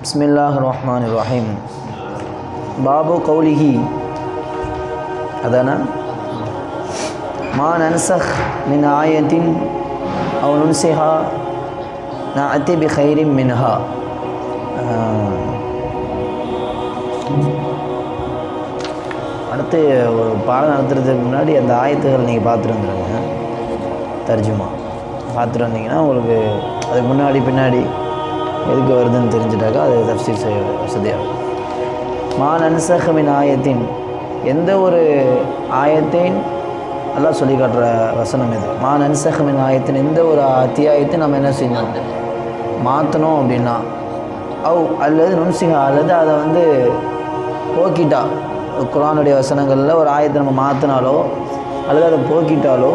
பிஸ்மில்லாஹ் ரஹ்மான் ரஹீம் பாபு கௌலிஹி அதானா மா நன்சஹ் மின் ஆயத்தின் அவன் உன்சிஹா நான் அத்திபி ஹைரிம் மின்ஹா அடுத்து ஒரு பாடம் நடத்துறதுக்கு முன்னாடி அந்த ஆயத்துகள் நீங்கள் பார்த்துட்டு வந்துடுங்க தர்ஜுமா. பார்த்துட்டு வந்தீங்கன்னா உங்களுக்கு அதுக்கு முன்னாடி பின்னாடி எதுக்கு வருதுன்னு தெரிஞ்சுட்டாக்கா அது தப்சீல் செய்ய வசதியாகும். மா நன்சகமின் ஆயத்தின் எந்த ஒரு ஆயத்தையும் நல்லா சொல்லி காட்டுற வசனம் இது. மா நன்சகமின் ஆயத்தின் எந்த ஒரு அத்தியாயத்தை நம்ம என்ன செய்யணும்? மாற்றணும் அப்படின்னா அவ் அல்லது நுண்சிகா அல்லது அதை வந்து போக்கிட்டா குரானுடைய வசனங்களில் ஒரு ஆயத்தை நம்ம மாற்றினாலோ அல்லது அதை போக்கிட்டாலோ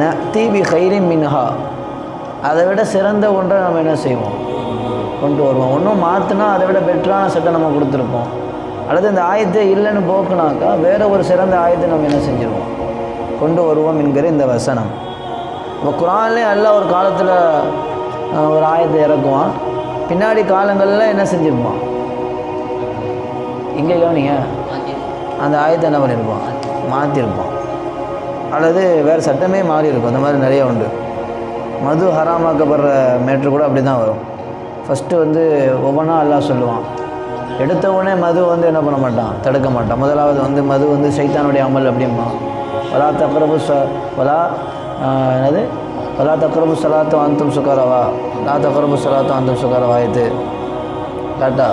ந தீபி ஹைரி மின்ஹா அதை விட சிறந்த ஒன்றை நம்ம என்ன செய்வோம்? கொண்டு வருவோம். ஒன்றும் மாற்றினா அதை விட பெட்டரான சட்டம் நம்ம கொடுத்துருப்போம். அல்லது இந்த ஆயத்தை இல்லைன்னு போக்குனாக்கா வேற ஒரு சிறந்த ஆயத்தை நம்ம என்ன செஞ்சுருவோம்? கொண்டு வருவோம் என்கிற இந்த வசனம். இப்போ குரான்லேயே அல்ல ஒரு காலத்தில் ஒரு ஆயத்தை இறக்குவான். பின்னாடி காலங்களில் என்ன செஞ்சுருப்பான்? இங்கே கவனிங்க. அந்த ஆயத்தை என்ன பண்ணியிருப்பான் மாற்றிருப்பான் அல்லது வேறு சட்டமே மாறி இருக்கும் அந்த மாதிரி நிறைய உண்டு. மது ஹராமாக்கப்படுற மேட்ரு கூட அப்படி தான் வரும். ஃபஸ்ட்டு வந்து ஒவ்வொன்றா எல்லாம் சொல்லுவான். எடுத்த உடனே மது வந்து என்ன பண்ண மாட்டான்? தடுக்க மாட்டான். முதலாவது வந்து மது வந்து சைத்தானுடைய அமல் அப்படிம்பா. வலா தக்கரபு ச வலா என்னது? வலா தக்கரபு சலாத்து அந்தும் சுகாரவா. லா தக்கரபு சலாத்து அந்தும் சுகாரவா இது. கரெக்டா?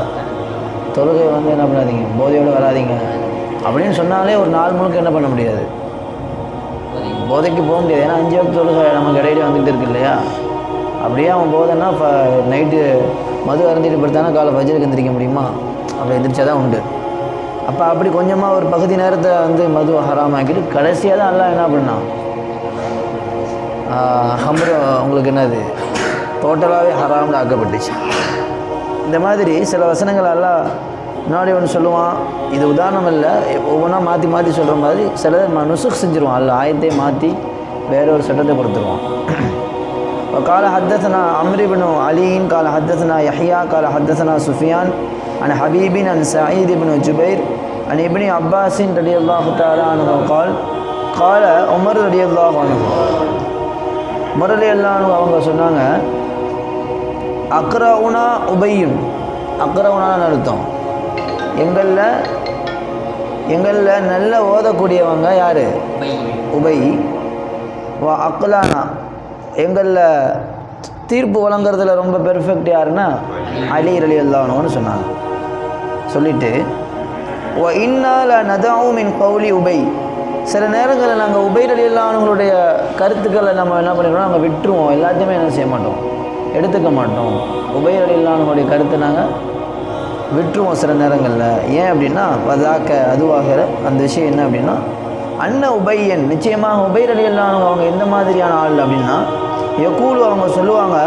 தொழுகை வந்து என்ன பண்ணாதீங்க. போதையோடு வராதீங்க. அப்படின்னு சொன்னாலே ஒரு நாள் முழுக்க என்ன பண்ண முடியாது. போதைக்கு போக முடியாது. ஏன்னா அஞ்சு வகுப்பு தொழுகை நமக்கு இடையிலே வந்துகிட்டு இருக்கு இல்லையா? அப்படியே அவன் போதன்னா இப்போ நைட்டு மது அருந்திட்டு படுத்தானா காலை ஃபஜருக்கு எந்திரிக்க முடியுமா? அப்படி எந்திரிச்சா தான் உண்டு. அப்போ அப்படி கொஞ்சமாக ஒரு பகுதி நேரத்தை வந்து மது ஹராமாக்கிட்டு கடைசியாக தான் எல்லாம் என்ன பண்ணான்? ஹம்ரு உங்களுக்கு என்னது? டோட்டலாகவே ஹராமில் ஆக்கப்பட்டுச்சு. இந்த மாதிரி சில வசனங்கள் எல்லாம் முன்னாடி ஒன்று சொல்லுவான். இது உதாரணம் இல்லை. ஒவ்வொன்றா மாற்றி மாற்றி சொல்கிற மாதிரி சிலதை நுசுக் செஞ்சுருவான். அல்ல ஆயத்தையே மாற்றி வேற ஒரு சட்டத்தை கொடுத்துருவான். وقال حدثنا عمرو بن علي قال حدثنا يحيى قال حدثنا سفيان عن حبيب عن سعيد بن جبير عن ابن عباس رضي الله تعالى عنه قال قال عمر رضي الله عنه உமர் ரலி அல்லாஹ் அவங்க சொன்னாங்க அக்ரவுனா உபையும் அக்ரவுனான்னு அர்த்தம் எங்களில் எங்களில் நல்ல ஓதக்கூடியவங்க யார் உபை வா அக்லானா எங்களில் தீர்ப்பு வழங்குறதுல ரொம்ப பெர்ஃபெக்ட் யாருன்னா அலி அலி அல்லானோன்னு சொன்னாங்க. சொல்லிட்டு ஓ இன்னால நதாவும் இன் கௌலி உபை. சில நேரங்களில் நாங்கள் உபை அலி அல்லானுங்களுடைய கருத்துக்களை நம்ம என்ன பண்ணிடுவோம் நாங்கள் விட்டுருவோம். எல்லாத்தையுமே என்ன செய்ய மாட்டோம். எடுத்துக்க மாட்டோம். உபை அலி அல்லானுங்களுடைய கருத்தை நாங்கள் விட்டுருவோம் சில நேரங்களில். ஏன் அப்படின்னா பதாக்க அதுவாகிற அந்த விஷயம் என்ன அப்படின்னா அன்ன உபையன். நிச்சயமாக உபை அலி அல்லாஹ் அவங்க எந்த மாதிரியான ஆள் அப்படின்னா யகூலு அவங்க சொல்லுவாங்க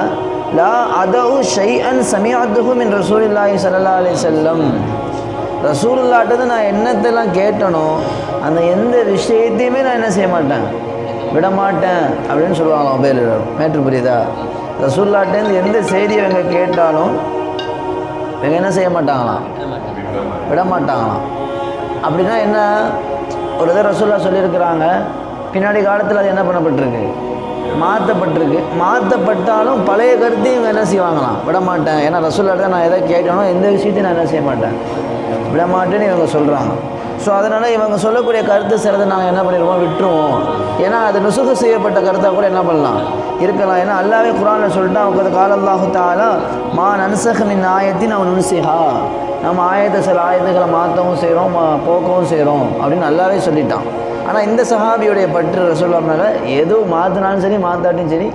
லா அதவு ஷை அன் சமியாத்துகும் என் ரசூலில்லாஹி சல்லா அலி செல்லம் ரசூல்லாட்டது நான் என்னத்தெல்லாம் கேட்டனோ அந்த எந்த விஷயத்தையுமே நான் என்ன செய்ய மாட்டேன். விட மாட்டேன் அப்படின்னு சொல்லுவாங்க மொபைல் மேட்ரு புரியுதா? ரசூல்லாட்டேருந்து எந்த செய்தியை இவங்க கேட்டாலும் இவங்க என்ன செய்ய மாட்டாங்களாம்? விட மாட்டாங்களாம் அப்படின்னா என்ன? ஒரு இதை ரசூல்லா சொல்லியிருக்கிறாங்க பின்னாடி காலத்தில் அது என்ன பண்ணப்பட்டிருக்கு? மாற்றப்பட்டிருக்கு மாற்றப்பட்டாலும் பழைய கருத்தையும் இவங்க என்ன செய்வாங்களாம்? விட மாட்டேன் ஏன்னா ரசூல்லா நான் எதை கேட்டேனோ எந்த விஷயத்தையும் நான் என்ன செய்ய மாட்டேன். விட மாட்டேன்னு இவங்க சொல்கிறாங்க ஸோ அதனால் இவங்க சொல்லக்கூடிய கருத்து சிறதை நாங்கள் என்ன பண்ணிடுவோம்? விட்டுருவோம். ஏன்னா அது நுசுகு செய்யப்பட்ட கருத்தாக கூட என்ன பண்ணலாம்? இருக்கலாம். ஏன்னா அல்லாவே குரானில் சொல்லிட்டு அவங்க காலல்லாஹு மா நன்சகமின் ஆயத்தின் அவன் நுன்சிஹா. நம்ம ஆயத்தை சில ஆயத்துக்களை மாற்றவும் செய்கிறோம் போக்கவும் செய்கிறோம் அப்படின்னு நல்லாவே சொல்லிட்டான். ஆனால் இந்த சஹாபியுடைய பற்று ரசூல்லா மேலே எது மாற்றினாலும் சரி மாற்றாட்டியும் சரி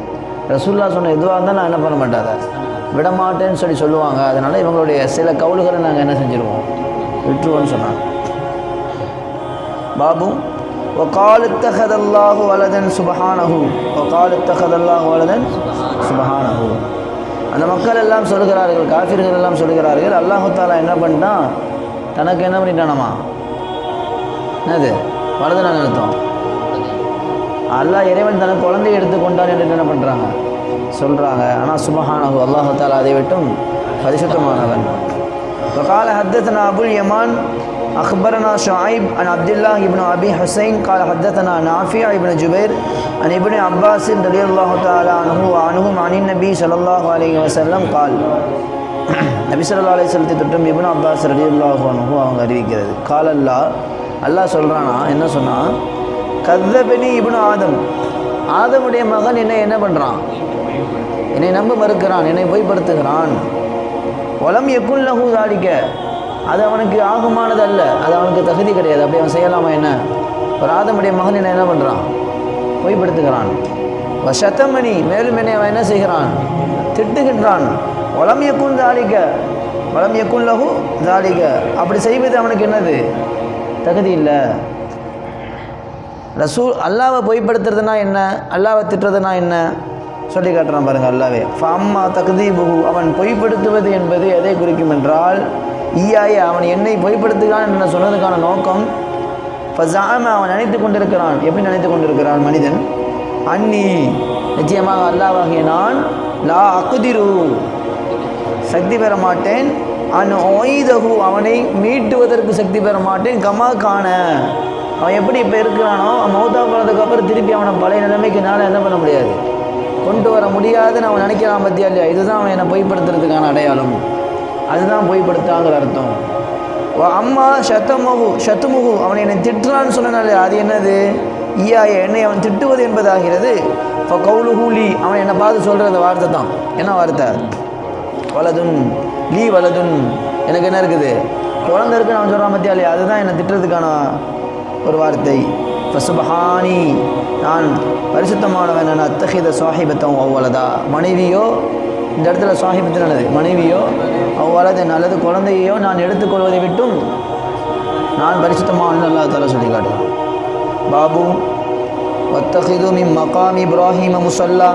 ரசூல்லா சொன்ன எதுவாக இருந்தால் நான் என்ன பண்ண மாட்டாங்க விடமாட்டேன்னு சொல்லி சொல்லுவாங்க. அதனால் இவங்களுடைய சில கவுல்களை நாங்கள் என்ன செஞ்சுருவோம்? விட்டுருவோம்னு சொன்னாங்க. பாபு ஒக்காலு ஒகாலுத்தகதல்லாஹு வலதன் சுபஹானஹு. ஒகாலுத்தகதல்லாஹு வலதன் சுபஹானஹு. அந்த மக்கள் எல்லாம் சொல்கிறார்கள் காஃபிர்கள் எல்லாம் சொல்கிறார்கள் அல்லாஹு தாலா என்ன பண்ணிட்டான்? தனக்கு என்ன பண்ணிட்டானாமா? என்னது? வலது நான் அர்த்தம் அல்லாஹ் இறைவன் தனக்கு குழந்தையை எடுத்துக்கொண்டான் என்று என்ன பண்ணுறாங்க சொல்கிறாங்க ஆனால் சுபஹானஹு அல்லாஹு தாலா அதை விட்டும் பரிசுத்தமானவன் قال حدثنا أبو اليمان أخبرنا شعيب عن عبد الله بن أبي حسين قال حدثنا نافع بن جبير عن ابن عباس رضي الله تعالى عنه وعنهم عن النبي صلى الله عليه وسلم قال நபி ஸல்லல்லாஹு அலைஹி வஸல்லத்தை தொட்டும் இப்னு அப்பாஸ் ரலியல்லாஹு அன்ஹு அவங்க அறிவிக்கிறது கால் அல்லாஹ் சொல்கிறானா என்ன சொன்னால் கத்தபனி இப்னு ஆதம். ஆதமுடைய மகன் என்னை என்ன பண்ணுறான் என்னை நம்ப மறுக்கிறான் என்னை பொய்ப்படுத்துகிறான். உலம் எக்குள் லகு தாலிக்க அது அவனுக்கு ஆகுமானது அல்ல. அது அவனுக்கு தகுதி கிடையாது. அப்படி அவன் செய்யலாமா என்ன? ஒரு ஆதமுடைய மகன் என்ன என்ன பண்ணுறான் பொய்ப்படுத்துகிறான். சத்தமணி மேலும் என்னை அவன் என்ன செய்கிறான்? திட்டுகின்றான். வலம் எக்குன் தாலிக்க வலம் எக்குன் அப்படி செய்வது அவனுக்கு என்னது? தகுதி இல்லை. ரசூல் அல்லாவை பொய்ப்படுத்துறதுனா என்ன? அல்லாவை திட்டுறதுனா என்ன? சொல்லி காட்டுறான் பாருங்க அல்லாவே. ஃபம்மா தகுதீபுகு அவன் பொய்ப்படுத்துவது என்பது எதை குறிக்கும் என்றால் ஈயாய அவன் என்னை பொய்ப்படுத்துகிறான் என்று சொன்னதுக்கான நோக்கம் ஃபசாம அவன் நினைத்து கொண்டிருக்கிறான். எப்படி நினைத்து கொண்டிருக்கிறான் மனிதன்? அன்னி நிச்சயமாக அல்லாவாகிய நான் லா அக்குதிரு சக்தி பெற மாட்டேன். அன் ஒய்தகு அவனை மீட்டுவதற்கு சக்தி பெற மாட்டேன். கமா காண. அவன் எப்படி இப்போ இருக்கிறானோ அவன் மௌத்தா போனதுக்கு அப்புறம் திருப்பி அவனை பழைய நிலைமைக்கு என்னால் என்ன பண்ண முடியாது. கொண்டு வர முடியாதுன்னு அவன் நினைக்கிறான் பத்தியா இல்லையா? இதுதான் அவன் என்னை பொய்ப்படுத்துறதுக்கான அடையாளம். அதுதான் பொய்ப்படுத்தாங்கிற அர்த்தம். அம்மா சத்தமுகு சத்துமுகு அவனை என்னை திட்டுறான்னு சொன்னாலே அது என்னது? ஈயாய என்னை அவன் திட்டுவது என்பதாகிறது. இப்போ கவுலுஹூலி அவன் என்னை பார்த்து சொல்கிற அந்த வார்த்தை தான். என்ன வார்த்தை? வலதுன் லீ வலதுன் எனக்கு என்ன இருக்குது? குழந்தை இருக்குன்னு அவன் சொல்கிறான் பத்தியா இல்லையா அதுதான் என்னை திட்டுறதுக்கான ஒரு வார்த்தை. ஃபசுபஹானி நான் பரிசுத்தமானவன் நான் அத்தகைத சுவாஹிபத்தம் அவ்வளதா மனைவியோ இந்த இடத்துல சுவாஹிபத்தில் நல்லது. மனைவியோ அவ்வளது நல்லது. குழந்தையோ நான் எடுத்துக்கொள்வதை விட்டும் நான் பரிசுத்தமான அல்லா தாலா சொல்லி காட்டுறேன் பாபு வத்தகிது மின் மகாம் இப்ராஹிம முசல்லா.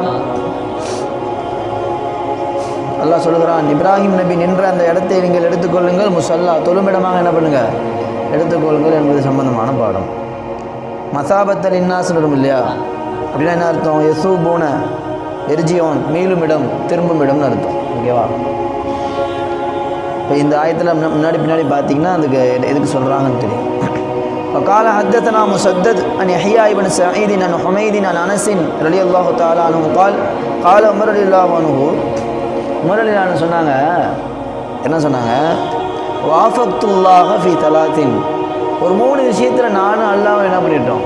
அல்லாஹ் சொல்லுகிறான் இப்ராஹிம் நபி நின்ற அந்த இடத்தை நீங்கள் எடுத்துக்கொள்ளுங்கள் முசல்லா தொழுமிடமாக என்ன பண்ணுங்க எடுத்துக்கொள்ளுங்கள் என்பது சம்பந்தமான பாடம் மசாபத்தல் இன்னாஸ்னு வரும் இல்லையா அப்படின்னா என்ன அர்த்தம் எசு பூன எரிஜியோன் மீளும் இடம் திரும்பும் இடம்னு அர்த்தம் ஓகேவா இப்போ இந்த ஆயத்தில் முன்னாடி பின்னாடி பார்த்தீங்கன்னா அதுக்கு எதுக்கு சொல்கிறாங்கன்னு தெரியும் وقال حدثنا مسدد عن يحيى بن سعيد عن حميد عن انس رضي الله تعالى عنه قال قال عمر رضي الله عنه உமர் சொன்னாங்க. என்ன சொன்னாங்க? வாஃபத்துல்லாக ஃபி தலாத்தின். ஒரு மூணு விஷயத்தில் நானும் அல்லாவும் என்ன பண்ணிட்டோம்?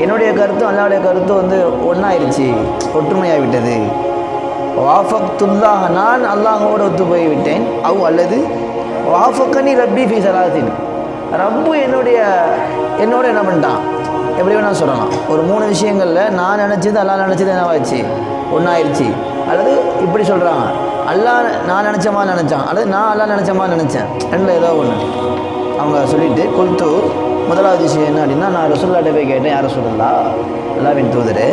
என்னுடைய கருத்தும் அல்லாவுடைய கருத்தும் வந்து ஒன்றாயிருச்சு ஒற்றுமையாகிவிட்டது. வாஃபத்துல்லாஹ நான் அல்லாஹோடு ஒத்து போய்விட்டேன். அவ் அல்லது வாஃபக்கனி ரப்பி ஃபி சலாத்தின் ரப்பு என்னுடைய என்னோட என்ன பண்ணிட்டான்? எப்படி வேணால் சொல்லலாம். ஒரு மூணு விஷயங்களில் நான் நினச்சது அல்லா நினச்சது என்னவாச்சு? ஒன்றாயிருச்சு அல்லது இப்படி சொல்கிறாங்க அல்லா நான் நினச்சமா நினச்சான். அல்லது நான் அல்லா நினச்சமா நினச்சேன். ரெண்டில் ஏதோ ஒன்று அவங்க சொல்லிட்டு கொல்த்து முதலாவது விஷயம் என்ன அப்படின்னா நான் ரசுல்லாட்ட போய் கேட்டேன் யாரை சொல்லலா அல்லாவின் தூதர்.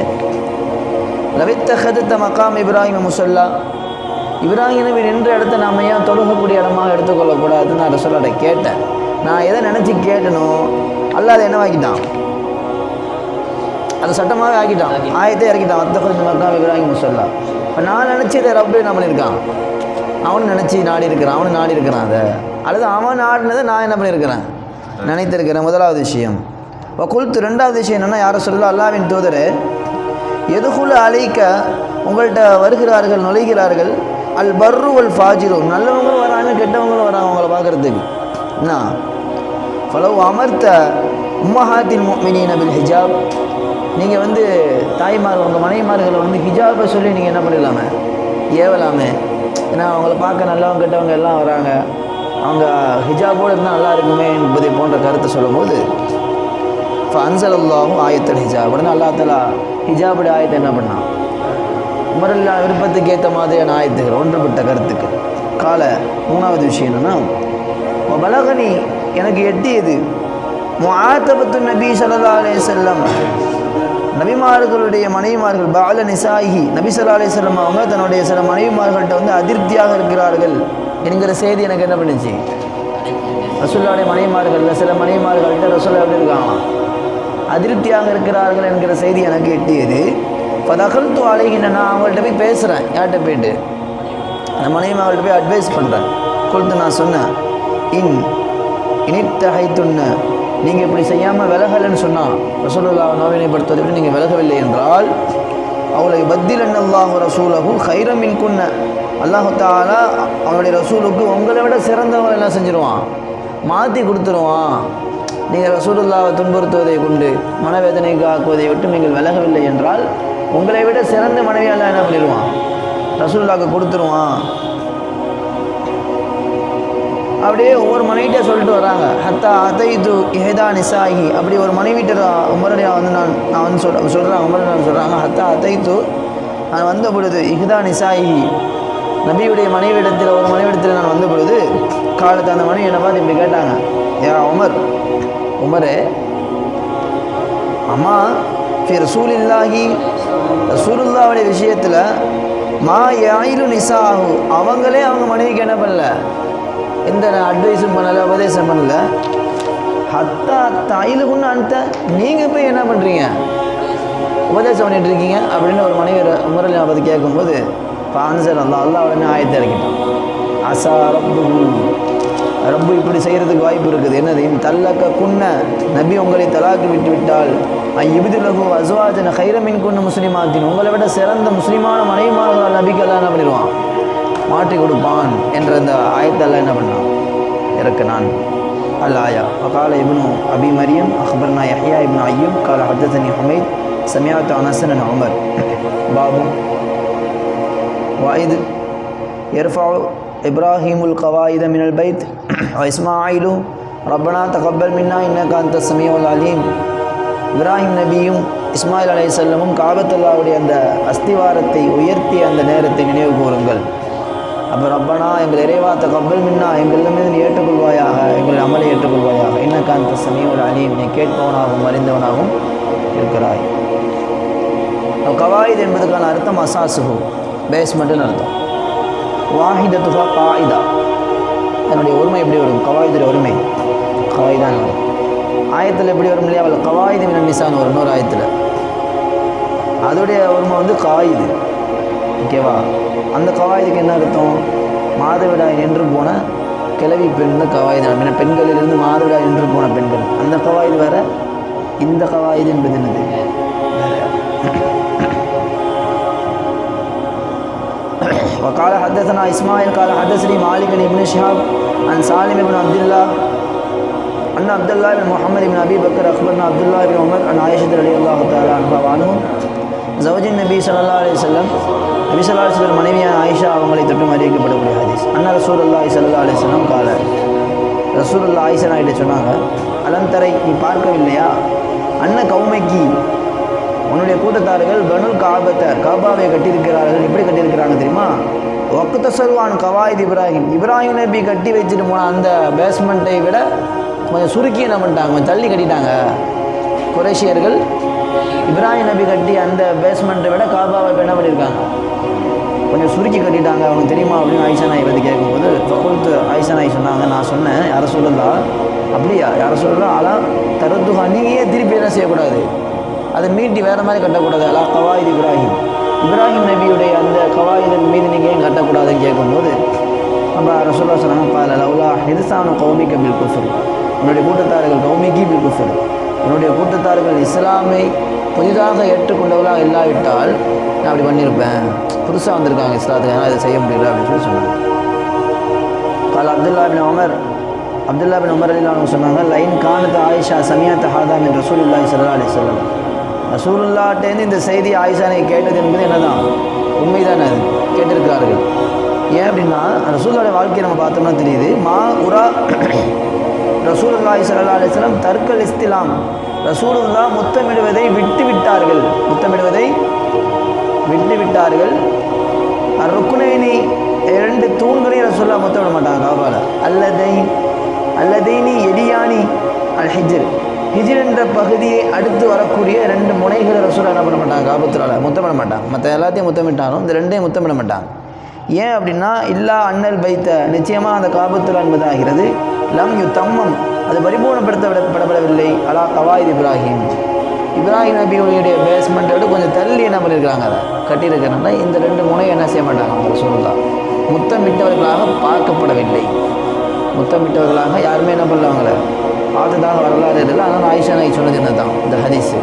லவித்தகதுத்த மக்காம் இப்ராஹிம் முசல்லா. இப்ராஹிம் நபி நின்ற இடத்த நாம ஏன் தொழுகக்கூடிய இடமாக எடுத்துக்கொள்ளக்கூடாதுன்னு நான் ரசுல்லாட்ட கேட்டேன். நான் எதை நினச்சி கேட்டனோ அல்லா அதை என்னவாக்கிட்டான் அது சட்டமாகவே ஆக்கிட்டான். ஆயத்தே இறக்கிட்டான். அத்தகது மக்காம் இப்ராஹிம் முசல்லா. இப்போ நான் நினச்சதை ரப்பு என்ன பண்ணியிருக்கான் அவன் நினச்சி நாடி இருக்கிறான் அவனு நாடி இருக்கிறான் அதை. அல்லது அவன் நாடினதை நான் என்ன பண்ணியிருக்கிறேன்? நினைத்திருக்கிறேன். முதலாவது விஷயம். இப்போ குல்த்து ரெண்டாவது விஷயம் என்னென்னா யாரை சொல்லலாம் அல்லாவின் தூதர் எதுகுள்ள அழைக்க உங்கள்கிட்ட வருகிறார்கள் நுழைகிறார்கள் அல் பர்ருவல் அல் நல்லவங்களும் வராங்க கெட்டவங்களும் வராங்க அவங்கள பார்க்குறதுக்கு. என்ன? ஃபலவு அமர்த்த உம்மஹாத்தின் மினின் பில் ஹிஜாப். நீங்கள் வந்து தாய்மார் உங்கள் மனைவிமார்களை வந்து ஹிஜாபை சொல்லி நீங்கள் என்ன பண்ணிடலாமே? ஏவலாமே. ஏன்னா அவங்கள பார்க்க நல்லவங்க கெட்டவங்க எல்லாம் வராங்க. அவங்க ஹிஜாபோடு இருந்தால் நல்லா இருக்குமே என்பதை போன்ற கருத்தை சொல்லும்போது இப்போ அன்சல் அல்லாவும் ஆயத்தல் ஹிஜாப். உடனே அல்லா தலா ஹிஜாபுடைய ஆயத்தை என்ன பண்ணான் உமரல்லா விருப்பத்துக்கு ஏற்ற மாதிரியான ஆயத்துகள் ஒன்றுபட்ட கருத்துக்கு. கால மூணாவது விஷயம் என்னென்னா பலகனி எனக்கு எட்டியது. முஆத்தபத்து நபி ஸல்லல்லாஹு அலே செல்லம் நபிமார்களுடைய மனைவிமார்கள் பால நிசாயி நபிசல்லா ஸல்லல்லாஹு அவங்க தன்னுடைய சில மனைவிமார்கள்ட்ட வந்து அதிருப்தியாக இருக்கிறார்கள் என்கிற செய்தி எனக்கு என்ன பண்ணுச்சு? ரசுல்லாவுடைய மனைவிமார்களில் சில மனைவிமார்கள்ட்ட ரசூல்லா எப்படி இருக்காங்களாம்? அதிருப்தியாக இருக்கிறார்கள் என்கிற செய்தி எனக்கு எட்டியது. இப்போ தகழ்த்து அலைகின்ற நான் அவங்கள்ட்ட போய் பேசுகிறேன் யார்கிட்ட போயிட்டு? அந்த மனைவிமார்கள்ட்ட போய் அட்வைஸ் பண்ணுறேன் கொடுத்து நான் சொன்னேன் இன் இனித்தகைத்துண்ண நீங்கள் இப்படி செய்யாமல் விலகலைன்னு சொன்னால் ரசூலுல்லா நோவினைப்படுத்துவதை விட நீங்கள் விலகவில்லை என்றால் அவளை பத்திரன் அல்லாஹு ரசூலகு ஹைரமின் குன்ன அல்லாஹு தாலா அவனுடைய ரசூலுக்கு உங்களை விட சிறந்தவங்க என்ன செஞ்சிருவான்? மாற்றி கொடுத்துருவான். நீங்கள் ரசூலுல்லாவை துன்புறுத்துவதை கொண்டு மனவேதனைக்கு ஆக்குவதை விட்டு நீங்கள் விலகவில்லை என்றால் உங்களை விட சிறந்த மனைவியெல்லாம் என்ன பண்ணிடுவான் ரசூலுல்லாவுக்கு கொடுத்துருவான். அப்படியே ஒவ்வொரு மனைவிட்டே சொல்லிட்டு வராங்க. ஹத்தா அதைது இஹதா நிசாஹி. அப்படி ஒரு மனைவிட்ட உமரடியா வந்து நான் நான் வந்து சொல் சொல்கிறேன் உமரடியா சொல்கிறாங்க ஹத்தா அதைத்து நான் வந்த பொழுது இஹ்தா நிசாஹி. நபியுடைய மனைவிடத்தில் ஒரு மனைவிடத்தில் நான் வந்த பொழுது காலத்து அந்த மனைவி என்ன பார்த்து இப்படி கேட்டாங்க. யா உமர் உமரே அம்மா ஃபி ரசூலில்லாஹி. ரசூலுல்லாவுடைய விஷயத்தில் மா யாயிலு நிசாஹு. அவங்களே அவங்க மனைவிக்கு என்ன பண்ணல. எந்த அட்வைஸும் பண்ணலை உபதேசம் பண்ணல. ஹத்தா தாயிலுக்குன்னு அனுத்த நீங்கள் போய் என்ன பண்ணுறீங்க உபதேசம் பண்ணிட்டு இருக்கீங்க அப்படின்னு ஒரு மனைவி முரளி பற்றி கேட்கும்போது பான்சர் அல்லா அல்லா உடனே ஆயத்தை இறக்கிட்டான். அசா ரப்பு ரப்பு இப்படி செய்கிறதுக்கு வாய்ப்பு இருக்குது. என்னது? என் தல்லக்க குன்ன. நபி உங்களை தலாக்கு விட்டு விட்டால். இபுதுலகு அசுவாஜன் ஹைரமின் குன்னு முஸ்லீமாத்தின். உங்களை விட சிறந்த முஸ்லிமான நபிக்கு எல்லாம் என்ன பண்ணிடுவான்? மாற்றி கொடுப்பான் என்ற அந்த ஆயத்தெல்லாம் என்ன பண்ணான் இறக்குனான் الآية وقال ابن أبي مريم أخبرنا يحيى بن أيوب قال حدثني حميد سمعت عن حسن بن عمر باب وإذ يرفع إبراهيم القواعد من البيت وإسماعيل ربنا تقبل منا إنك أنت السميع العليم இப்ராஹிம் நபியும் இஸ்மாயில் அலைசல்லமும் காபத்துல்லாவுடைய அந்த அஸ்திவாரத்தை உயர்த்திய அந்த நேரத்தை நினைவு கூறுங்கள் அப்போ ரப்பனா எங்கள் இறைவாத்த கப்பல் மின்னா எங்கள் மீது நீ ஏற்றுக்கொள்வாயாக எங்கள் அமலை ஏற்றுக்கொள்வாயாக. என்ன காந்த சமயம் அணி நீ கேட்பவனாகவும் அறிந்தவனாகவும் இருக்கிறாய். கவாயித் என்பதுக்கான அர்த்தம் அசாசுகு பேஸ்மெண்ட்டுன்னு அர்த்தம். வாஹிதத்துகா காயிதா. என்னுடைய உரிமை எப்படி வரும்? கவாயுடைய உரிமை கவாயிதான் வரும் ஆயத்தில் எப்படி வரும் இல்லையா? அவள் கவாயுது மினமிசான்னு வரும் இன்னொரு ஆயத்தில். அதோடைய உரிமை வந்து காயுது. ஓகேவா? அந்த கவாயுதுக்கு என்ன அர்த்தம் மாதவிடாய் நின்று போன கிளவி பெண் தான் கவாயுது அப்படின்னா பெண்களிலிருந்து மாதவிடாய் நின்று போன பெண்கள் அந்த கவாயுது வேற இந்த கவாயுது என்பது என்னது وقال حدثنا اسماعيل قال حدثني مالك بن شهاب عن سالم بن عبد الله أن عبد الله بن محمد بن أبي بكر أخبرنا عبد الله بن عمر عن عائشة رضي الله تعالى عنها وعنهم ஜவஜின் நபி சல்லா அலி சொல்லம் நபி சொல்லா அலி சொல்லம் மனைவியான ஆயிஷா அவங்களை தொட்டும் அறிவிக்கப்படக்கூடிய ஹதீஸ். அண்ணா ரசூல் அல்லா சல்லா அலி சொல்லம் கால. ரசூல் அல்லா ஆயிஷா கிட்ட சொன்னாங்க அலந்தரை நீ பார்க்கவில்லையா? அண்ண கௌமைக்கு உன்னுடைய கூட்டத்தார்கள் பனுல் காபத்தை காபாவை கட்டியிருக்கிறார்கள். எப்படி கட்டியிருக்கிறாங்க தெரியுமா? ஒக்கத்த சொல்வான் கவாயித் இப்ராஹிம். இப்ராஹிம் நபி கட்டி வச்சுட்டு போன அந்த பேஸ்மெண்ட்டை விட கொஞ்சம் சுருக்கி என்ன பண்ணிட்டாங்க தள்ளி கட்டிட்டாங்க. குரேஷியர்கள் இப்ராஹிம் நபி கட்டி அந்த பேஸ்மெண்ட்டை விட காபாவை என்ன பண்ணியிருக்காங்க கொஞ்சம் சுருக்கி கட்டிட்டாங்க. அவங்க தெரியுமா அப்படின்னு ஆயிஷா நாய் வந்து கேட்கும்போது ஃபகுல்த்து ஆயிஷா நாய் சொன்னாங்க. நான் சொன்னேன். யாரை சொல்லலா? அப்படியா யாரை சொல்லலாம் ஆனால் தருத்துகா நீங்கள் திருப்பி என்ன செய்யக்கூடாது? அதை மீட்டி வேறு மாதிரி கட்டக்கூடாது. அலா கவாயித் இப்ராஹிம். இப்ராஹிம் நபியுடைய அந்த கவாயுதன் மீது நீங்கள் ஏன் கட்டக்கூடாதுன்னு கேட்கும்போது நம்ம ரசோல்லா சொன்னாங்க பால லவ்லா ஹிதுசானு கௌமிக்க பில் குஃபர். என்னுடைய கூட்டத்தார்கள் கௌமிக்கு பில் குஃபர். என்னுடைய கூட்டத்தார்கள் இஸ்லாமை புதிதாக ஏற்றுக்கொண்டவர்களாக இல்லாவிட்டால் நான் அப்படி பண்ணியிருப்பேன். புதுசாக வந்திருக்காங்க இஸ்லாத்துக்கு ஆனால் இதை செய்ய முடியல அப்படின்னு சொல்லி சொன்னாங்க. கால் Abdullah bin Umar Abdullah bin Umar Ali அவங்க சொன்னாங்க லைன் கானத்து ஆயிஷா சமியாத் ஹாதாம் என்ற ரசூலுல்லாஹி சல்லா அலி சொல்லம் ரசூலுல்லாட்டேருந்து இந்த செய்தி ஆயிஷானை கேட்டது என்பது என்னதான்? உண்மைதானே அது? கேட்டிருக்கிறார்கள். ஏன் அப்படின்னா ரசூலோட வாழ்க்கையை நம்ம பார்த்தோம்னா தெரியுது. மா உரா ரசூலுல்லாய் சல்லா அலிஸ்லாம் தற்கல் இஸ்திலாம். ரசூலுல்லா முத்தமிடுவதை விட்டு விட்டார்கள் முத்தமிடுவதை விட்டு விட்டார்கள் ருக்குனேனி இரண்டு தூண்களையும் ரசூல்லா முத்தமிட மாட்டாங்க காபால. அல்லதை அல்லதைனி எடியானி அல் ஹிஜர் ஹிஜ்ர் என்ற பகுதியை அடுத்து வரக்கூடிய ரெண்டு முனைகளை ரசூலா என்ன பண்ண மாட்டாங்க காபத்துலால முத்தமிட மாட்டாங்க. மற்ற எல்லாத்தையும் முத்தமிட்டாலும் இந்த ரெண்டையும் முத்தமிட மாட்டாங்க. ஏன் அப்படின்னா இல்லா அண்ணல் வைத்த நிச்சயமாக அந்த காபத்துலா என்பதாகிறது லம் யு தம்மம் அது பரிபூர்ணப்படுத்தப்படப்படவில்லை. அலா கவாயித் இப்ராஹிம். இப்ராஹிம் நபியுடைய பேஸ்மெண்ட்டை விட கொஞ்சம் தள்ளி என்ன பண்ணியிருக்காங்க அதை கட்டியிருக்கிறனால இந்த ரெண்டு முனையை என்ன செய்ய மாட்டாங்க? அவங்க சொல்லலாம் முத்தமிட்டவர்களாக பார்க்கப்படவில்லை. முத்தமிட்டவர்களாக யாருமே என்ன பண்ணல பார்த்ததாக வரலாறு இல்லை ஆனால் ஆயிஷா நாய் சொன்னது என்ன தான் இந்த ஹதீஸு.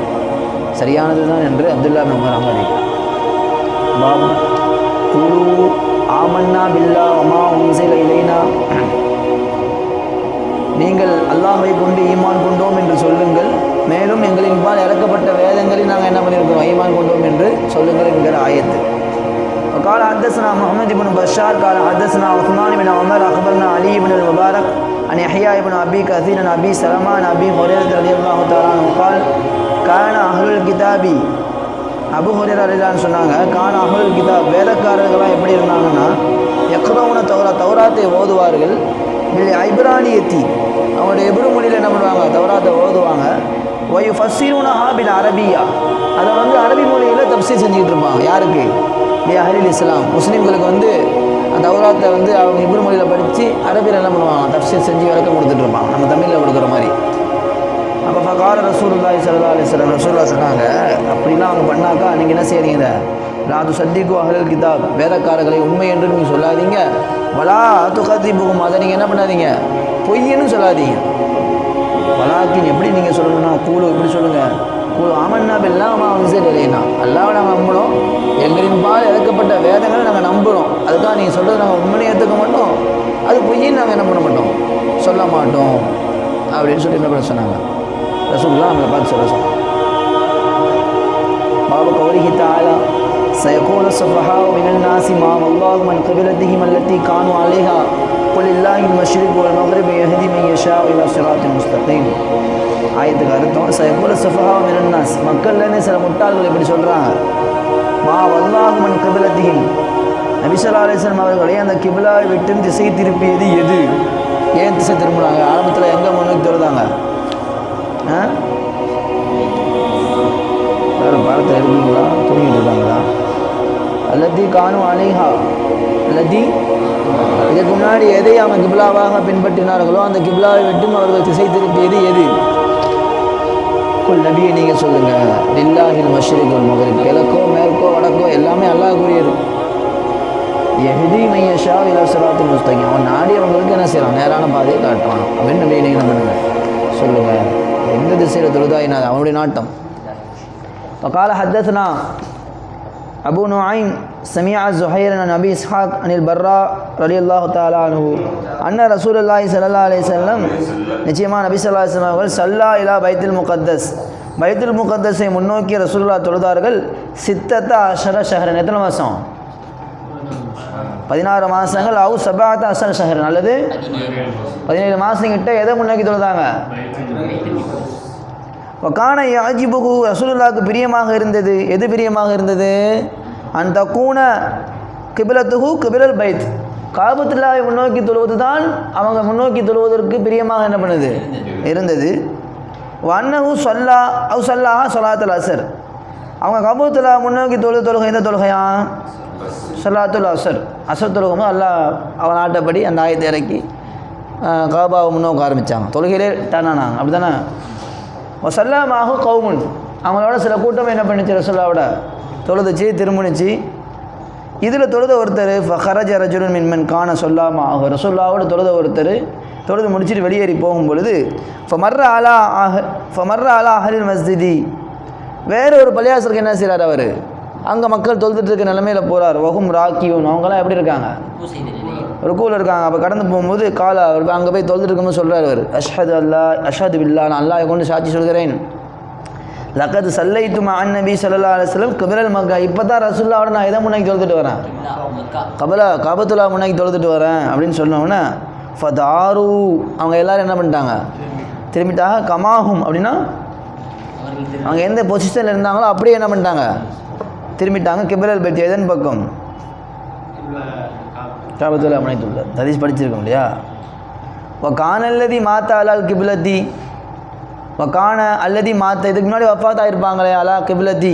சரியானது தான் என்று அப்துல்லா உமர் அமரிக்கிறார் பாபு குழு ஆமன்னா பில்லா அம்மா உன்சில இலைனா நீங்கள் அல்லாஹை கொண்டு ஈமான் கொண்டோம் என்று சொல்லுங்கள் மேலும் எங்களின் பால் இறக்கப்பட்ட வேதங்களில் நாங்கள் என்ன பண்ணியிருக்கோம் ஈமான் கொண்டோம் என்று சொல்லுங்கள் என்கிற ஆயத்து قال حدثنا محمد بن بشار قال حدثنا عثمان بن عمر اخبرنا علي بن المبارك عن يحيى بن ابي كثير عن ابي سلمة عن ابي هريره رضي الله تعالى عنه قال كان اهل الكتاب அபு ஹுரேரா அலிலான்னு சொன்னாங்க கான அகல் கீதா வேதக்காரர்கள்லாம் எப்படி இருந்தாங்கன்னா எக்ரோன தௌரா தௌராத்தை ஓதுவார்கள். இல்லை ஐப்ரானியத்தி. அவங்களுடைய எபிரு மொழியில் என்ன பண்ணுவாங்க? தௌராத்தை ஓதுவாங்க. ஒய் ஃபஸ்ஸீருன ஹாபில் அரபியா. அதை வந்து அரபி மொழியில் தப்சீர் செஞ்சுக்கிட்டு இருப்பாங்க. யாருக்கு? இல்லையா அஹலில் இஸ்லாம். முஸ்லீம்களுக்கு வந்து அந்த தௌராத்தை வந்து அவங்க இப்ரு மொழியில் படித்து அரபியில் என்ன பண்ணுவாங்க? தப்சீர் செஞ்சு விளக்கம் கொடுத்துட்டு இருப்பாங்க. நம்ம தமிழில் கொடுக்குற மாதிரி. ஃபகார ரசூலுல்லாஹி ஸல்லல்லாஹு அலி வஸல்லம் ரசூல்லா சொன்னாங்க. அப்படிலாம் அவங்க பண்ணாக்கா நீங்கள் என்ன செய்றீங்க லாது சத்திக்கு அஹ்லல் கிதாப். வேதக்காரர்களை உண்மை என்று நீங்கள் சொல்லாதீங்க. வலா துகாத்தி போகும் அதை நீங்கள் என்ன பண்ணாதீங்க? பொய்ன்னு சொல்லாதீங்க. வலாக்கின் எப்படி நீங்கள் சொல்லணும்னா கூழு எப்படி சொல்லுங்கள் கூழு ஆமன்னா எல்லாம் அம்மா சரி இல்லைனா அல்லாவை நாங்கள் நம்பணும் எங்களின் பால் இறக்கப்பட்ட வேதங்களை நாங்கள் நம்புகிறோம் அதுக்காக நீங்கள் சொல்கிறது நாங்கள் உண்மையை ஏற்றுக்க மாட்டோம். அது பொய்யின்னு நாங்கள் என்ன பண்ண மாட்டோம்? சொல்ல மாட்டோம். அப்படின்னு சொல்லி என்ன பண்ண சொன்னாங்க? ரசூல்லா நம்மளை பார்த்து சொல்ல சொன்னாங்க باب قوله تعالى سيقول السفهاء من الناس ما والله من قبلتهم التي كانوا عليها قل الله المشرق والمغرب يهدي من يشاء الى صراط مستقيم ஆயத்துக்கு அர்த்தம் சயகுல சஃபஹா மினன்னாஸ் மக்கள்லேருந்து சில முட்டாள்கள் இப்படி சொல்கிறாங்க மா வல்லாஹ் மன் கிபிலத்திஹிம் நபிசல்லா அலிஸ்லாம் அவர்களை அந்த கிபிலாவை விட்டு திசை திருப்பியது எது ஏன் திசை திரும்பினாங்க ஆரம்பத்தில் எங்கே முன்னுக்கு தொழுதாங்க ஆ? பாடத்தை பாடத்தில் இருக்கீங்களா தூங்கிட்டு இருக்காங்களா? அல்லத்தி காணும் அலைஹா. அல்லதி இதுக்கு முன்னாடி எதை அவன் கிப்லாவாக பின்பற்றினார்களோ அந்த கிப்லாவை விட்டும் அவர்கள் திசை திருப்பியது எது? குல் நபியை நீங்கள் சொல்லுங்கள் லில்லாஹில் மஷ்ரிகுல் மகரிப். கிழக்கோ மேற்கோ வடக்கோ எல்லாமே அல்லாஹ் கூறியது. எஹதி மையஷா இலசராத்து முஸ்தகி அவன் நாடி அவங்களுக்கு என்ன செய்யலாம் நேரான பாதையை காட்டுவான். அப்படின்னு நபியை நீங்கள் என்ன பண்ணுங்கள் சொல்லுங்கள் எந்த திசையில் தொழுதா என்ன அவனுடைய நாட்டம். இப்போ கால ஹத்தத்னா அபு நுஐம் சமியா ஜுஹைர் அன் அபி இஸ்ஹாக் அனில் பர்ரா ரலி அல்லாஹு தாலானு அண்ணன் ரசூல் அல்லாஹி சல்லா அலி செல்லம் நிச்சயமாக நபி சொல்லா இஸ்லாம் அவர்கள் சல்லா இலா பைத்துல் முகத்தஸ். பைத்துல் முகத்தஸை முன்னோக்கி ரசூல்லா தொழுதார்கள் சித்தத்தா அஷர ஷஹரன். எத்தனை மாதம் பதினாறு மாதங்கள் அவு சபாத் அசர சஹர் நல்லது? பதினேழு மாதங்கிட்ட எதை முன்னோக்கி தொழுதாங்க? வக்கான யாஜிபுகு ரசூலுல்லாவுக்கு பிரியமாக இருந்தது. எது பிரியமாக இருந்தது? அந்த கூன கிபிலத்துகு கிபிலல் பைத். காபத்துல்லாவை முன்னோக்கி தொழுவது தான் அவங்க முன்னோக்கி தொழுவதற்கு பிரியமாக என்ன பண்ணுது? இருந்தது. வண்ணகு சொல்லா அவு சொல்லாஹா சொல்லாத்தல் அசர். அவங்க கபூத்துல்லா முன்னோக்கி தொழு தொழுகை எந்த தொழுகையா சலாத்துல் அசர். அசர் தொழுகும் அல்லாஹ் அவன் ஆட்டப்படி அந்த ஆயத்தை இறக்கி கபாவை காபாவை முன்னோக்க ஆரம்பித்தாங்க தொழுகையிலே டானானாங்க அப்படி தானே வசல்லாமாக கவுமுன் அவங்களோட சில கூட்டம் என்ன பண்ணிச்சு ரசோல்லாவோட தொழுதுச்சு திரும்பினுச்சு இதில் தொழுத ஒருத்தர் ஃபஹரஜ ரஜுரன் மின்மன் காண சொல்லாம ஆக ரசோல்லாவோட தொழுத ஒருத்தர் தொழுது முடிச்சுட்டு வெளியேறி போகும் பொழுது ஃபமர்ர ஆலா ஆஹ ஃபமர்ர ஆலா அஹலில் மஸ்ஜிதி. வேற ஒரு பள்ளியாசருக்கு என்ன செய்கிறார் அவர்? அங்கே மக்கள் தொழுதுட்டு இருக்க நிலமையில போகிறார் வகும் ராக்கியூன். அவங்களாம் எப்படி இருக்காங்க? ருக்கூவில் இருக்காங்க. அப்போ கடந்து போகும்போது காலா அவர் அங்கே போய் தொழுதுட்டு இருக்கும்போது சொல்கிறார் அவர் அஷது அல்லா அஷது பில்லா நான் அல்லாஹ் கொண்டு சாட்சி சொல்கிறேன். லக்கது சல்லைத்து மான் நபி சல்லா அலுவலம் கபிரல் மக்கா. இப்போ தான் ரசுல்லாவோட நான் எதை முன்னாடி தொழுதுட்டு வரேன்? கபலா கபத்துல்லா முன்னாடி தொழுதுட்டு வரேன் அப்படின்னு சொன்னோன்னே ஃபதாரு. அவங்க எல்லாரும் என்ன பண்ணிட்டாங்க? திரும்பிட்டாங்க. கமாஹும். அப்படின்னா அவங்க எந்த பொசிஷனில் இருந்தாங்களோ அப்படியே என்ன பண்ணிட்டாங்க? திரும்பிட்டாங்க. கிபிரல் பைத் எதன் பக்கம்? காபத்துல்லா முனைத்துள்ள ததீஷ் படிச்சிருக்கோம் இல்லையா? வ கானல்லதி மாத்தா அலால் கிபிலத்தி. வ கான அல்லதி மாத்த இதுக்கு முன்னாடி வஃபாத் ஆயிருப்பாங்களே அலா கிபிலத்தி.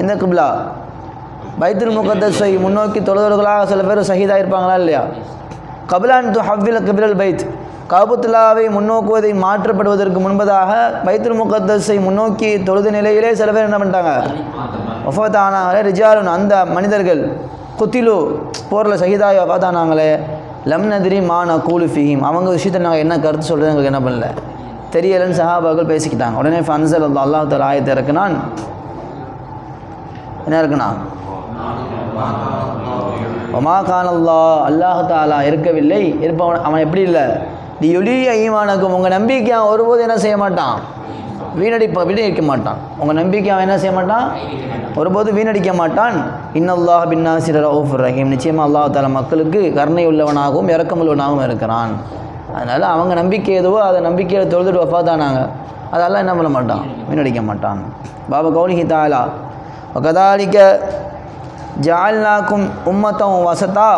எந்த கிபிலா? பைத்துல் முகத்தஸை முன்னோக்கி தொழுதொழுகளாக சில பேர் சஹீதா இருப்பாங்களா இல்லையா? கபிலான் து ஹவ்வில் கிபிலல் பைத். காபுத்துலாவை முன்னோக்குவதை மாற்றப்படுவதற்கு முன்பதாக பைத்துல் முகத்தஸை முன்னோக்கி தொழுது நிலையிலே சில பேர் என்ன பண்ணிட்டாங்க? வஃபாத் ரிஜாலுன் அந்த மனிதர்கள் குத்திலு போரில் சகிதாய் வஃபாத் ஆனாங்களே லம் நதிரி மா கூலு ஃபீஹிம். அவங்க விஷயத்தை நாங்கள் என்ன கருத்து சொல்கிறது எங்களுக்கு என்ன பண்ணல. தெரியலன்னு சஹாபாக்கள் பேசிக்கிட்டாங்க. உடனே ஃபன்சல் அல்லா அல்லாஹ் தஆலா ஆயத்தை இறக்குனான். என்ன இருக்குண்ணா ஒமா கான் அல்லா அல்லாஹ் தாலா இருக்கவில்லை இருப்பவன் அவன் எப்படி இல்லை? நீ எளிய ஈமானுக்கும் உங்கள் நம்பிக்கை அவன் ஒருபோது என்ன செய்ய மாட்டான்? வீணடிப்ப வீணடிக்க மாட்டான். உங்கள் நம்பிக்கை அவன் என்ன செய்ய மாட்டான்? ஒருபோது வீணடிக்க மாட்டான். இன்னல்லாஹ் பின்னாசிர ரவுஃபுர் ரஹீம். நிச்சயமாக அல்லாஹ் தால மக்களுக்கு கருணை உள்ளவனாகவும் இறக்கமுள்ளவனாகவும் இருக்கிறான். அதனால் அவங்க நம்பிக்கை எதுவோ அதை நம்பிக்கையை தொழுதுட்டு வஃபாதானாங்க அதெல்லாம் என்ன பண்ண மாட்டான்? வீணடிக்க மாட்டான். பாபா கௌலிஹி தாலா ஒகதாலிக்க ஜால்னாக்கும் உம்மத்தம் வசத்தா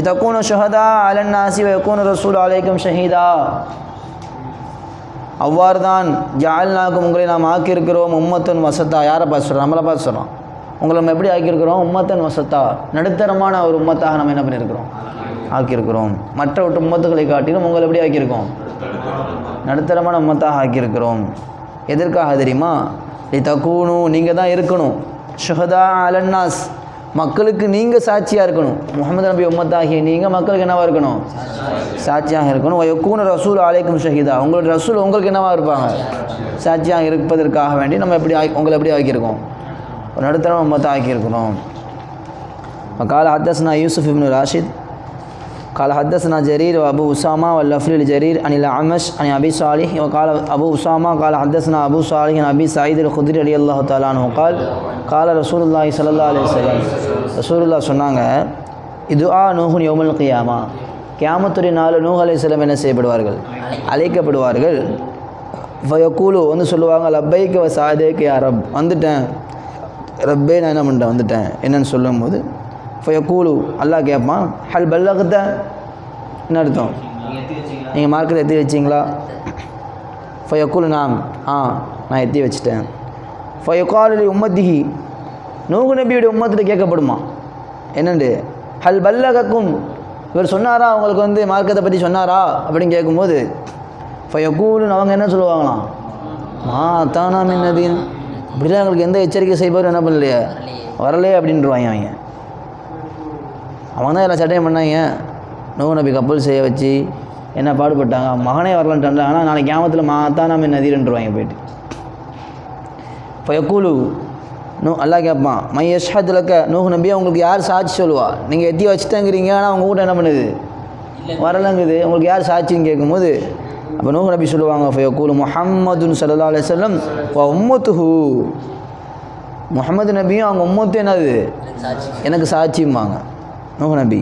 இதக்கூன ஷஹதா அலன்னாசி வயக்கூன ரசூல் அலைக்கும் ஷஹீதா அவ்வாறு தான் ஜால்னாக்கும் உங்களை நாம் ஆக்கியிருக்கிறோம் உம்மத்தன் வசத்தா. யாரை பார்த்து சொல்கிறோம் நம்மளை பார்த்து சொல்கிறோம் உங்களை நம்ம எப்படி ஆக்கியிருக்கிறோம்? உம்மத்தன் வசத்தா. நடுத்தரமான ஒரு உம்மத்தாக நம்ம என்ன பண்ணியிருக்கிறோம்? ஆக்கியிருக்கிறோம். மற்ற ஒட்டு உம்மத்துக்களை காட்டிலும் உங்களை எப்படி ஆக்கியிருக்கோம்? நடுத்தரமான உம்மத்தாக ஆக்கியிருக்கிறோம். எதற்காக தெரியுமா? இ தக்கூணும் நீங்கள் தான் இருக்கணும். ஷஹதா அலன்னாஸ் மக்களுக்கு நீங்கள் சாட்சியாக இருக்கணும். முகமது நபி உம்மத்தாகிய நீங்கள் மக்களுக்கு என்னவாக இருக்கணும்? சாட்சியாக இருக்கணும். ஒயக்கூன ரசூல் ஆலைக்கும் ஷஹீதா. உங்களோட ரசூல் உங்களுக்கு என்னவாக இருப்பாங்க? சாட்சியாக இருப்பதற்காக வேண்டி நம்ம எப்படி உங்களை எப்படி ஆக்கியிருக்கோம்? ஒரு நடுத்தரம் உம்மத்தாக ஆக்கியிருக்கிறோம். கால ஹத்தஸ்னா யூசுஃப் இப்னு ராஷித். قال حدثنا جرير وابو اسامه واللفظ لجرير عن الاعمش عن ابي صالح وقال ابو اسامه قال حدثنا ابو صالح عن ابي سعيد الخدري رضي الله تعالى عنه قال قال رسول الله صلى الله عليه وسلم رسول الله சொன்னாங்க இதுஆ நூஹுன் யௌமல் கியாமா கியாமத்துடைய நாள் நூஹ் அலைஹிஸ்ஸலாம் என்ன செய்யப்படுவார்கள் அழைக்கப்படுவார்கள் ஃபயக்கூலு வந்து சொல்லுவாங்க லப்பைக்கு வ சாதேக்கு யா ரப் வந்துட்டேன் ரப்பே நான் என்ன பண்ணிட்டேன் வந்துட்டேன் என்னன்னு சொல்லும்போது ஃபயக்கூலு அல்லாஹ் கேட்பான் ஹல் பல்லகத்த என்ன அர்த்தம்؟ நீங்கள் மார்க்கெட் எத்தி வச்சிங்களா? ஃபயக்கூலு நாம் ஆ நான் எத்தி வச்சிட்டேன். ஃபயக்காலி உம்மத்திஹி நூகு நபியுடைய உம்மத்திட்ட கேட்கப்படுமா? என்னண்டு? ஹல் பல்லகக்கும் இவர் சொன்னாரா? அவங்களுக்கு வந்து மார்க்கத்தை பற்றி சொன்னாரா? அப்படின்னு கேட்கும்போது ஃபயக்கூலுன்னு அவங்க என்ன சொல்லுவாங்களாம்? மா தானா மின்னதீன் இப்படிலாம் எங்களுக்கு எந்த எச்சரிக்கை செய்வாரும் என்ன பண்ணலையே? வரலையே அப்படின்றவாங்க அவங்க. அவன் தான் எல்லாம் சட்டையும் பண்ணாங்க. நூ நபி கப்பல் செய்ய வச்சு என்ன பாடுபட்டாங்க. மகனே வரலான்ட்டான்ல. ஆனால் நாளைக்கு கியாமத்தில் மாத்தா நம்ம நதீர்ன்றவாங்க போயிட்டு. இப்போ எக்கூலு நோ அல்லா கேட்பான் மை யஷ்ஹத்லக்க நூஹ் நம்பியா உங்களுக்கு யார் சாட்சி சொல்லுவா? நீங்கள் எத்தி வச்சுட்டேங்கிறீங்க. ஆனால் அவங்க கூட என்ன பண்ணுது? வரலங்குது. உங்களுக்கு யார் சாட்சின்னு கேட்கும்போது அப்போ நூஹ் நபி சொல்லுவாங்க ஃபயக்கூலு முஹம்மதுன் சல்லா அலிசல்லம் வ உம்மத்துஹு. முஹம்மது நபியும் அவங்க உம்மத்து என்னது? எனக்கு சாட்சியும்பாங்க நூஹ் நபி.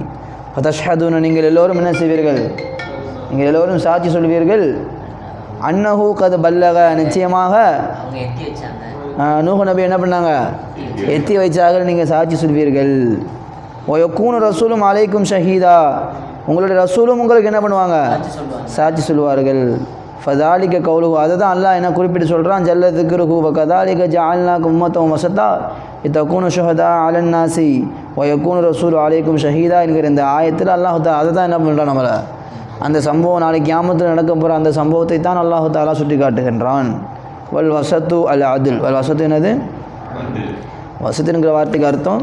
ஃபதஷ்ஹதுன நீங்கள் எல்லோரும் என்ன செய்வீர்கள்? நீங்கள் எல்லோரும் சாட்சி சொல்வீர்கள்? அன்னஹு கது பல்லக நிச்சயமாக. நூஹ் நபி என்ன பண்ணாங்க? எத்தி வைச்சார்கள் நீங்கள் சாட்சி சொல்வீர்கள். ஓ யக்கூனு ரசூலும் அலைக்கும் ஷஹீதா. உங்களுடைய ரசூலும் உங்களுக்கு என்ன பண்ணுவாங்க? சாட்சி சொல்வார்கள் ஃபதாலிக்க கவுலுகு அதை தான் அல்லாஹ் என்ன குறிப்பிட்டு சொல்கிறான் ஜல்ல திக்ருஹு வ கதாலிக ஜால்னாக்கு உம்மத்தம் வசத்தா. இத்தக்கூனு ஷுஹதா அலன்னாசி ஒ யக்கூனு ரசூல் அலைக்கும் ஷஹீதா என்கிற இந்த ஆயத்தில் அல்லாஹு தா அதை தான் என்ன பண்ணுறான் நம்மளை? அந்த சம்பவம் நாளைக்கு கியாமத்தில் நடக்க போகிற அந்த சம்பவத்தை தான் அல்லாஹு தாலா சுட்டி காட்டுகின்றான் வல் வசத்து அல் அதில் வல் வசத்து என்னது? வசத்துங்கிற வார்த்தைக்கு அர்த்தம்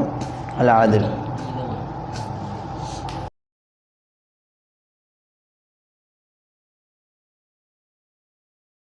அல் அதில்